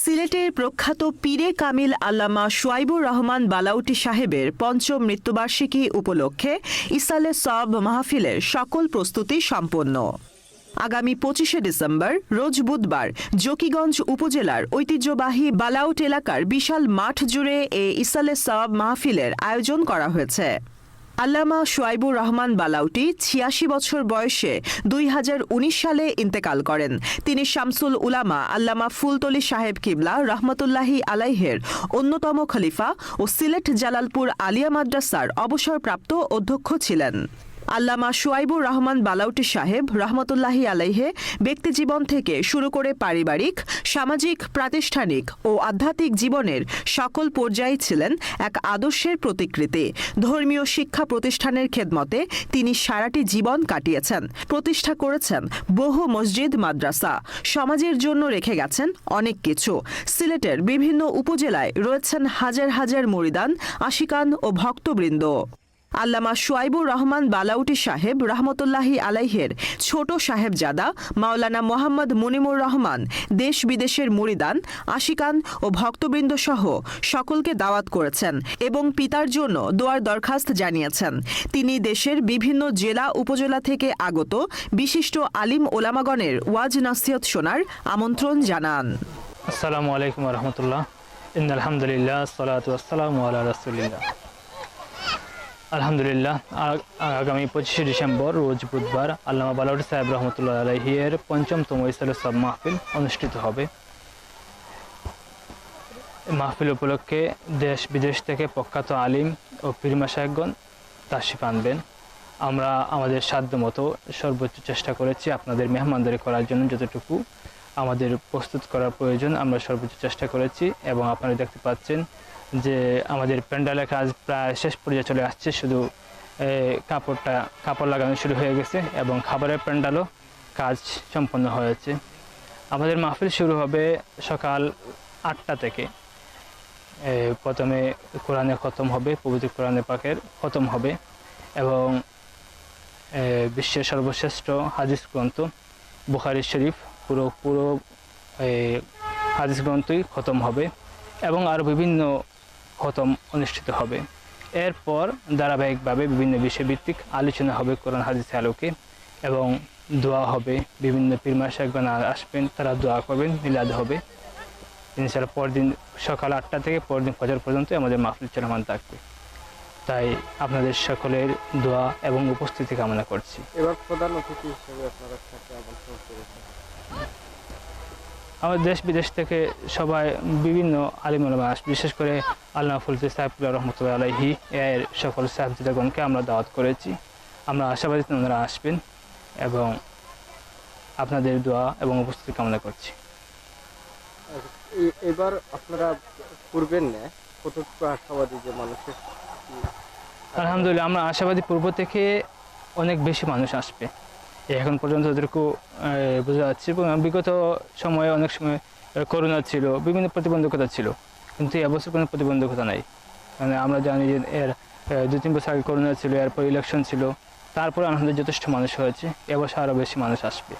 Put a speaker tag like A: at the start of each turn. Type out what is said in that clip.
A: সিলেটের প্রখ্যাত পীরে কামিল আল্লামা সোয়াইবুর রহমান বালাউটি সাহেবের পঞ্চম মৃত্যুবার্ষিকী উপলক্ষে ইসালে সব মাহফিলের সকল প্রস্তুতি সম্পন্ন। আগামী পঁচিশে ডিসেম্বর, রোজ বুধবার, জকিগঞ্জ উপজেলার ঐতিহ্যবাহী বালাউট এলাকার বিশাল মাঠ জুড়ে এ ইসালে সওয়াব মাহফিলের আয়োজন করা হয়েছে। আল্লামা সোয়াইবুর রহমান বালাউটি ছিয়াশি বছর বয়সে দুই হাজার উনিশ সালে ইন্তেকাল করেন। তিনি শামসুল উলামা আল্লামা ফুলতলি সাহেব কিবলা রহমতুল্লাহি আলাইহের অন্যতম খলিফা ও সিলেট জালালপুর আলিয়া মাদ্রাসার অবসরপ্রাপ্ত অধ্যক্ষ ছিলেন। আল্লামা সুয়াইবুর রহমান বালাউটি সাহেব রহমতুল্লাহি আলাইহে ব্যক্তিজীবন থেকে শুরু করে পারিবারিক, সামাজিক, প্রাতিষ্ঠানিক ও আধ্যাত্মিক জীবনের সকল পর্যায়ে ছিলেন এক আদর্শের প্রতিকৃতি। ধর্মীয় শিক্ষা প্রতিষ্ঠানের খেদমতে তিনি সারাটি জীবন কাটিয়েছেন। প্রতিষ্ঠা করেছেন বহু মসজিদ, মাদ্রাসা। সমাজের জন্য রেখে গেছেন অনেক কিছু। সিলেটের বিভিন্ন উপজেলায় রয়েছেন হাজার হাজার মরিদান, আশিকান ও ভক্তবৃন্দ। আল্লামা সুয়াইবুর রহমান বালাউটি সাহেব রহমতুল্লাহি আলাইহের ছোট সাহেবজাদা, মাওলানা মোহাম্মদ মুনিমুর রহমান, দেশ বিদেশের মুরিদান, আশিকান ও ভক্তবৃন্দ সহ সকলকে দাওয়াত করেছেন এবং পিতার জন্য দোয়ার দরখাস্ত জানিয়েছেন। তিনি দেশের বিভিন্ন জেলা উপজেলা থেকে আগত বিশিষ্ট আলিম ওলামাগণের ওয়াজ নাসিয়ত শোনার আমন্ত্রণ জানান।
B: আসসালামু আলাইকুম রহমতুল্লাহ। ইন আলহামদুলিল্লাহ সালাতু আসসালামু রাসুলিল্লাহ। আলহামদুলিল্লাহ আগামী পঁচিশে ডিসেম্বর, রোজ বুধবার, আল্লামা বালাউটি সাহেব রহমতুল্লাহ আলহিয়ের পঞ্চমতম ইসালু সব মাহফিল অনুষ্ঠিত হবে। মাহফিল উপলক্ষে দেশ বিদেশ থেকে প্রখ্যাত আলিম ও পীরমা সাহেবগণ তাশিফ আনবেন। আমরা আমাদের সাধ্য মতো সর্বোচ্চ চেষ্টা করেছি আপনাদের মেহমানদারি করার জন্য যতটুকু। আমাদের প্রস্তুত করার প্রয়োজন, আমরা সর্বোচ্চ চেষ্টা করেছি এবং আপনারা দেখতে পাচ্ছেন যে আমাদের প্যান্ডেলের কাজ প্রায় শেষ পর্যায়ে চলে আসছে, শুধু কাপড়টা, কাপড় লাগানো শুরু হয়ে গেছে এবং খাবারের প্যান্ডেলও কাজ সম্পন্ন হয়েছে। আমাদের মাহফিল শুরু হবে সকাল আটটা থেকে। প্রথমে কোরআনে খতম হবে, পবিত্র কোরআনে পাকের খতম হবে এবং বিশ্বের সর্বশ্রেষ্ঠ হাদিস গ্রন্থ বুখারি শরীফ পুরো পুরো হাদিস গ্রন্থই খতম হবে এবং আরও বিভিন্ন খতম অনুষ্ঠিত হবে। এরপর ধারাবাহিকভাবে বিভিন্ন বিষয়ভিত্তিক আলোচনা হবে কোরআন হাদিস আলোকে এবং দোয়া হবে। বিভিন্ন পীরমা আসবেন, তারা দোয়া করবেন, মিলাদ হবে। ইনশাল্লাহ পরদিন সকাল আটটা থেকে পরদিন ফজর পর্যন্ত আমাদের মাহফিল চলমান থাকবে। তাই আপনাদের সকলের দোয়া এবং উপস্থিতি কামনা করছি।
C: এবার প্রধান অতিথি হিসেবে আপনারা
B: আমাদের দেশ বিদেশ থেকে সবাই বিভিন্ন আলিমুলামা আসবে বিশেষ করে আল্লাহ ফুলতে সাহেবুল্লাহ রহমতুল্লাহ আলাইহি এর সকল সাহেবজাদাগণকে আমরা দাওয়াত করেছি। আমরা আশাবাদী ওনারা আসবেন এবং আপনাদের দোয়া এবং উপস্থিতি কামনা করছি।
C: এবার আপনারা পূর্বের ন্যায় কতটুকু আশাবাদী যে মানুষের
B: আলহামদুলিল্লাহ, আমরা আশাবাদী পূর্ব থেকে অনেক বেশি মানুষ আসবে। এখন পর্যন্ত ওদেরকেও বোঝা যাচ্ছে এবং বিগত সময়ে অনেক সময় করোনা ছিল, বিভিন্ন প্রতিবন্ধকতা ছিল। কিন্তু এবছর কোনো প্রতিবন্ধকতা নাই। মানে আমরা জানি যে এর দু তিন বছর আগে করোনা ছিল, এরপর ইলেকশন ছিল। তারপরে আমাদের যথেষ্ট মানুষ হয়েছে। এবছর আরও বেশি মানুষ আসবে।